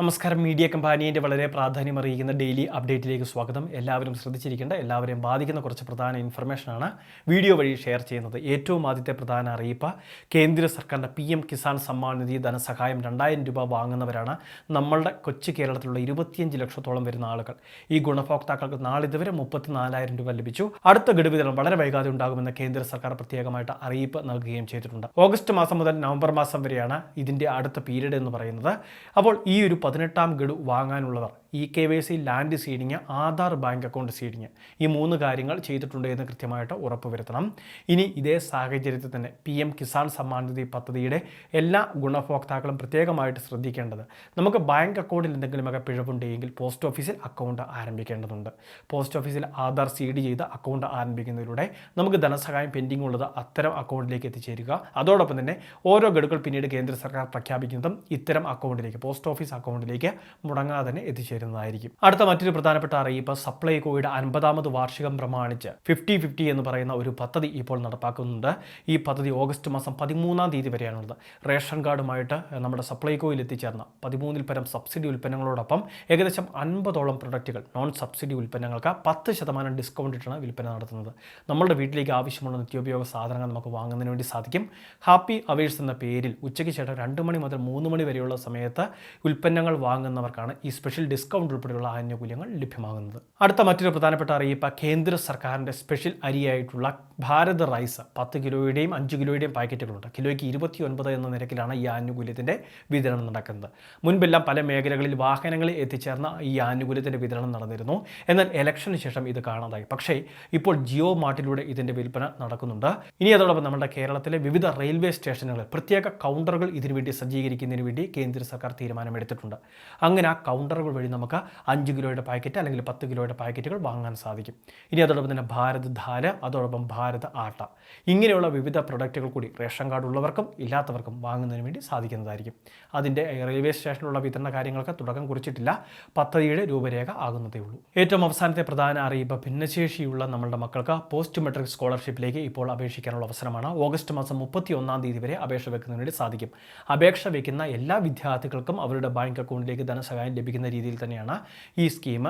നമസ്കാരം. മീഡിയ കമ്പാനിയുടെ വളരെ പ്രാധാന്യം അറിയിക്കുന്ന ഡെയിലി അപ്ഡേറ്റിലേക്ക് സ്വാഗതം. എല്ലാവരും ശ്രദ്ധിച്ചിരിക്കേണ്ട എല്ലാവരെയും ബാധിക്കുന്ന കുറച്ച് പ്രധാന ഇൻഫർമേഷനാണ് വീഡിയോ വഴി ഷെയർ ചെയ്യുന്നത്. ഏറ്റവും ആദ്യത്തെ പ്രധാന അറിയിപ്പ് കേന്ദ്ര സർക്കാരിന്റെ പി എം കിസാൻ സമ്മാൻ നിധി ധനസഹായം രണ്ടായിരം രൂപ വാങ്ങുന്നവരാണ് നമ്മളുടെ കൊച്ചു കേരളത്തിലുള്ള ഇരുപത്തിയഞ്ച് ലക്ഷത്തോളം വരുന്ന ആളുകൾ. ഈ ഗുണഭോക്താക്കൾക്ക് നാളിതുവരെ മുപ്പത്തിനാലായിരം രൂപ ലഭിച്ചു. അടുത്ത ഗഡു വിതരണം വളരെ വൈകാതെ ഉണ്ടാകുമെന്ന് കേന്ദ്ര സർക്കാർ പ്രത്യേകമായിട്ട് അറിയിപ്പ് നൽകുകയും ചെയ്തിട്ടുണ്ട്. ഓഗസ്റ്റ് മാസം മുതൽ നവംബർ മാസം വരെയാണ് ഇതിന്റെ അടുത്ത പീരീഡ് എന്ന് പറയുന്നത്. അപ്പോൾ ഈ ഒരു പതിനെട്ടാം ഗഡു വാങ്ങാനുള്ളവർ e K Y C land seeding Aadhaar bank account seeding ഈ മൂന്ന് കാര്യങ്ങൾ ചെയ്തിട്ടുണ്ട് എന്ന് കൃത്യമായിട്ട് ഉറപ്പ് വരുത്തണം ഇനി ഇതേ സാഹചര്യത്തിൽ തന്നെ പി എം കിസാൻ സമ്മാൻ നിധി പദ്ധതിയുടെ എല്ലാ ഗുണഭോക്താക്കളും പ്രത്യേകമായിട്ട് ശ്രദ്ധിക്കേണ്ടത് നമുക്ക് ബാങ്ക് അക്കൗണ്ടിൽ എന്തെങ്കിലുമൊക്കെ പിഴവുണ്ടെങ്കിൽ പോസ്റ്റ് ഓഫീസിൽ അക്കൗണ്ട് ആരംഭിക്കേണ്ടതുണ്ട്. പോസ്റ്റ് ഓഫീസിൽ ആധാർ സീഡ് ചെയ്ത് അക്കൗണ്ട് ആരംഭിക്കുന്നതിലൂടെ നമുക്ക് ധനസഹായം പെൻഡിംഗ് ഉള്ളത് അത്തരം അക്കൗണ്ടിലേക്ക് എത്തിച്ചേരുക. അതോടൊപ്പം തന്നെ ഓരോ ഗഡുക്കൾ പിന്നീട് കേന്ദ്ര സർക്കാർ പ്രഖ്യാപിക്കുന്നതും ഇത്തരം അക്കൗണ്ടിലേക്ക് പോസ്റ്റ് ഓഫീസ് അക്കൗണ്ടിലേക്ക് മുടങ്ങാതെ തന്നെ എത്തിച്ചേരുന്നതായിരിക്കും അടുത്ത മറ്റൊരു പ്രധാനപ്പെട്ട അറിയിപ്പ് സപ്ലൈകോയുടെ അൻപതാമത് വാർഷികം പ്രമാണിച്ച് ഫിഫ്റ്റി ഫിഫ്റ്റി എന്ന് പറയുന്ന ഒരു പദ്ധതി ഇപ്പോൾ നടപ്പാക്കുന്നുണ്ട്. ഈ പദ്ധതി ഓഗസ്റ്റ് മാസം പതിമൂന്നാം തീയതി വരെയാണുള്ളത്. റേഷൻ കാർഡുമായിട്ട് നമ്മുടെ സപ്ലൈകോയിൽ എത്തിച്ചേർന്ന പതിമൂന്നിൽ പരം സബ്സിഡി ഉൽപ്പന്നങ്ങളോടൊപ്പം ഏകദേശം അൻപതോളം പ്രൊഡക്റ്റുകൾ നോൺ സബ്സിഡി ഉൽപ്പന്നങ്ങൾക്ക് പത്ത് ശതമാനം ഡിസ്കൗണ്ട് ഇട്ടാണ് വിൽപ്പന നടത്തുന്നത്. നമ്മളുടെ വീട്ടിലേക്ക് ആവശ്യമുള്ള നിത്യോപയോഗ സാധനങ്ങൾ നമുക്ക് വാങ്ങുന്നതിന് വേണ്ടി സാധിക്കും. ഹാപ്പി അവേഴ്സ് എന്ന പേരിൽ ഉച്ചയ്ക്ക് ശേഷം രണ്ട് മണി മുതൽ മൂന്ന് മണി വരെയുള്ള സമയത്ത് ഉൽപ്പന്നങ്ങൾ വാങ്ങുന്നവർക്കാണ് ഈ സ്പെഷ്യൽ ഡിസ്കൗണ്ട് ഉൾപ്പെടെയുള്ള ആനുകൂല്യങ്ങൾ ലഭ്യമാകുന്നത്. അടുത്ത മറ്റൊരു പ്രധാനപ്പെട്ട അറിയിപ്പ് കേന്ദ്ര സർക്കാരിന്റെ സ്പെഷ്യൽ അരിയായിട്ടുള്ള ഭാരത് റൈസ് പത്ത് കിലോയുടെയും അഞ്ച് കിലോയുടെയും പാക്കറ്റുകളുണ്ട്. കിലോയ്ക്ക് ഇരുപത്തി ഒൻപത് എന്ന നിരക്കിലാണ് ഈ ആനുകൂല്യത്തിന്റെ വിതരണം നടക്കുന്നത്. മുൻപെല്ലാം പല മേഖലകളിൽ വാഹനങ്ങളിൽ എത്തിച്ചേർന്ന ഈ ആനുകൂല്യത്തിന്റെ വിതരണം നടന്നിരുന്നു. എന്നാൽ ഇലക്ഷന് ശേഷം ഇത് കാണാതായി. പക്ഷേ ഇപ്പോൾ ജിയോ മാർട്ടിലൂടെ ഇതിന്റെ വിൽപ്പന നടക്കുന്നുണ്ട്. ഇനി അതോടൊപ്പം നമ്മുടെ കേരളത്തിലെ വിവിധ റെയിൽവേ സ്റ്റേഷനുകളിൽ പ്രത്യേക കൗണ്ടറുകൾ ഇതിനുവേണ്ടി സജ്ജീകരിക്കുന്നതിന് വേണ്ടി കേന്ദ്ര സർക്കാർ തീരുമാനമെടുത്തിട്ടുണ്ട്. അങ്ങനെ ആ കൗണ്ടറുകൾ വഴി നമുക്ക് അഞ്ച് കിലോയുടെ പാക്കറ്റ് അല്ലെങ്കിൽ പത്ത് കിലോയുടെ പാക്കറ്റുകൾ വാങ്ങാൻ സാധിക്കും. ഇനി അതോടൊപ്പം തന്നെ ഭാരത് ധാര അതോടൊപ്പം ഭാരത് ആട്ട. ഇങ്ങനെയുള്ള വിവിധ പ്രൊഡക്റ്റുകൾ കൂടി റേഷൻ കാർഡ് ഉള്ളവർക്കും ഇല്ലാത്തവർക്കും വാങ്ങുന്നതിന് വേണ്ടി സാധിക്കുന്നതായിരിക്കും. അതിന്റെ റെയിൽവേ സ്റ്റേഷനിലുള്ള വിതരണ കാര്യങ്ങൾക്ക് തുടക്കം കുറിച്ചിട്ടില്ല. പദ്ധതിയുടെ രൂപരേഖ ആകുന്നതേ ഉള്ളൂ. ഏറ്റവും അവസാനത്തെ പ്രധാന അറിയിപ്പ് ഭിന്നശേഷിയുള്ള നമ്മളുടെ മക്കൾക്ക് പോസ്റ്റ് മെട്രിക് സ്കോളർഷിപ്പിലേക്ക് ഇപ്പോൾ അപേക്ഷിക്കാനുള്ള അവസരമാണ്. ഓഗസ്റ്റ് മാസം മുപ്പത്തി ഒന്നാം തീയതി വരെ അപേക്ഷ വെക്കുന്നതിന് വേണ്ടി സാധിക്കും. അപേക്ഷ വയ്ക്കുന്ന എല്ലാ വിദ്യാർത്ഥികൾക്കും അവരുടെ ബാങ്ക് അക്കൗണ്ടിലേക്ക് ധനസഹായം ലഭിക്കുന്ന രീതിയിൽ തന്നെയാണ് ഈ സ്കീം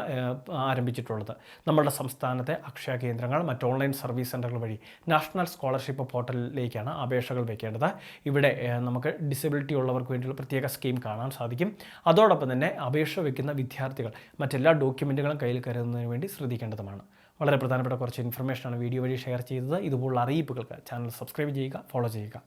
ആരംഭിച്ചിട്ടുള്ളത്. നമ്മുടെ സംസ്ഥാനത്തെ അക്ഷയ കേന്ദ്രങ്ങൾ മറ്റ് ഓൺലൈൻ സർവീസ് സെന്ററുകൾ വഴി നാഷണൽ സ്കോളർഷിപ്പ് പോർട്ടലിലേക്കാണ് അപേക്ഷകൾ വയ്ക്കേണ്ടത് ഇവിടെ നമുക്ക് ഡിസബിലിറ്റി ഉള്ളവർക്ക് വേണ്ടിയുള്ള പ്രത്യേക സ്കീം കാണാൻ സാധിക്കും. അതോടൊപ്പം തന്നെ അപേക്ഷ വയ്ക്കുന്ന വിദ്യാർത്ഥികൾ മറ്റെല്ലാ ഡോക്യുമെന്റുകളും കയ്യിൽ കരുതുന്നതിന് വേണ്ടി ശ്രദ്ധിക്കേണ്ടതുമാണ്. വളരെ പ്രധാനപ്പെട്ട കുറച്ച് ഇൻഫർമേഷനാണ് വീഡിയോ വഴി ഷെയർ ചെയ്തത്. ഇതുപോലുള്ള അറിയിപ്പുകൾക്ക് ചാനൽ സബ്സ്ക്രൈബ് ചെയ്യുക ഫോളോ ചെയ്യുക.